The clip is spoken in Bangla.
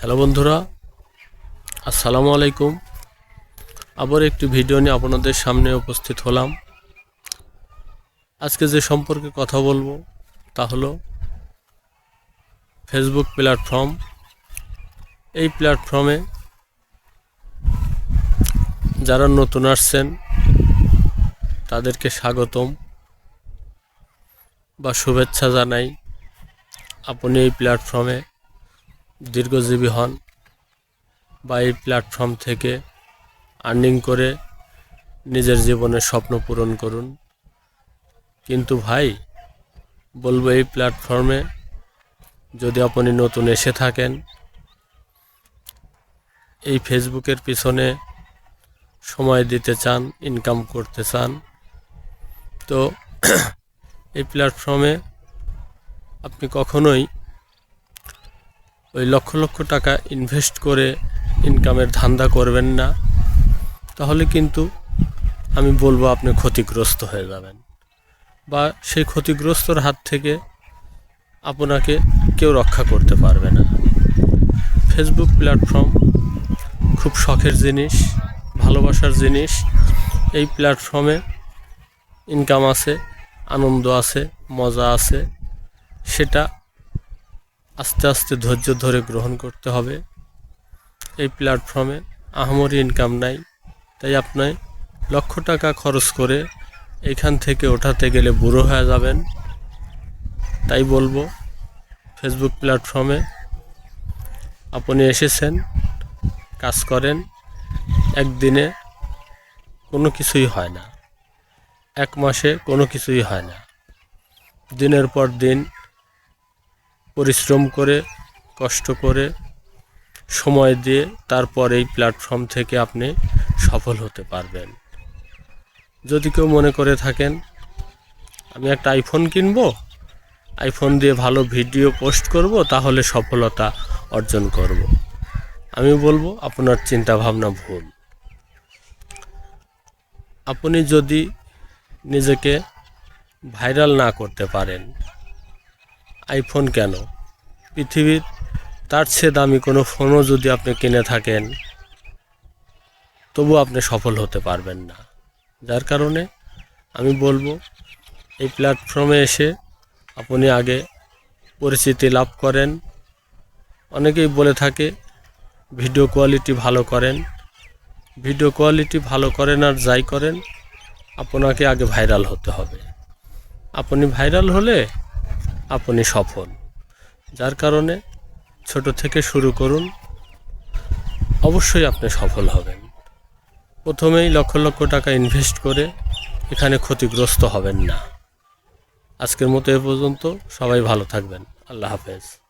হ্যালো বন্ধুরা, আসসালামু আলাইকুম। আবার একটি ভিডিও নিয়ে আপনাদের সামনে উপস্থিত হলাম। আজকে যে সম্পর্কে কথা বলব তা হলো ফেসবুক প্ল্যাটফর্ম। এই প্ল্যাটফর্মে যারা নতুন আসছেন, তাদেরকে স্বাগতম বা শুভেচ্ছা জানাই। আপনি এই প্ল্যাটফর্মে দীর্ঘজীবী হন বা এই প্ল্যাটফর্ম থেকে আর্নিং করে নিজের জীবনের স্বপ্ন পূরণ করুন। কিন্তু ভাই, বলব এই প্ল্যাটফর্মে যদি আপনি নতুন এসে থাকেন, এই ফেসবুকের পিছনে সময় দিতে চান ইনকাম করতে চান, তো এই প্ল্যাটফর্মে আপনি কখনোই ওই লক্ষ লক্ষ টাকা ইনভেস্ট করে ইনকামের ধান্দা করবেন না, তাহলে কিন্তু আমি বলব আপনি ক্ষতিগ্রস্ত হয়ে যাবেন। বা সেই ক্ষতিগ্রস্তর হাত থেকে আপনাকে কেউ রক্ষা করতে পারবে না। ফেসবুক প্ল্যাটফর্ম খুব শখের জিনিস, ভালোবাসার জিনিস। এই প্ল্যাটফর্মে ইনকাম আছে, আনন্দ আছে, মজা আছে, সেটা আস্তে আস্তে ধৈর্য ধরে গ্রহণ করতে হবে। এই প্ল্যাটফর্মে আহামরি ইনকাম নাই। তাই আপনি লক্ষ টাকা খরচ করে এখান থেকে ওঠাতে গেলে বুড়ো হয়ে যাবেন। তাই বলব ফেসবুক প্ল্যাটফর্মে আপনি এসেছেন, কাজ করেন, একদিনে কোনো কিছুই হয় না। এক মাসে কোনো কিছুই হয় না। দিনের পর দিন পরিশ্রম করে, কষ্ট করে, সময় দিয়ে তারপর এই প্ল্যাটফর্ম থেকে আপনি সফল হতে পারবেন। যদি কেউ মনে করে থাকেন, আমি একটা আইফোন কিনবো আইফোন দিয়ে ভালো ভিডিও পোস্ট করব, তাহলে সফলতা অর্জন করব। আমি বলব, আপনার চিন্তা ভাবনা ভুল। আপনি যদি নিজেকে ভাইরাল না করতে পারেন আইফোন কেন? পৃথিবীর তার চেয়ে দামি কোনো ফোনও যদি আপনি কিনে থাকেন তবু আপনি সফল হতে পারবেন না। যার কারণে আমি বলব, এই প্ল্যাটফর্মে এসে আপনি আগে পরিচিতি লাভ করেন। অনেকেই বলে থাকে ভিডিও কোয়ালিটি ভালো করেন। ভিডিও কোয়ালিটি ভালো করেন আর যাই করেন, আপনাকে আগে ভাইরাল হতে হবে। আপনি ভাইরাল হলে আপনি সফল। যার কারণে ছোট থেকে শুরু করুন। অবশ্যই আপনি সফল হবেন। প্রথমেই লক্ষ লক্ষ টাকা ইনভেস্ট করে এখানে ক্ষতিগ্রস্ত হবেন না। আজকের মতো এ পর্যন্ত। সবাই ভালো থাকবেন। আল্লাহ হাফেজ।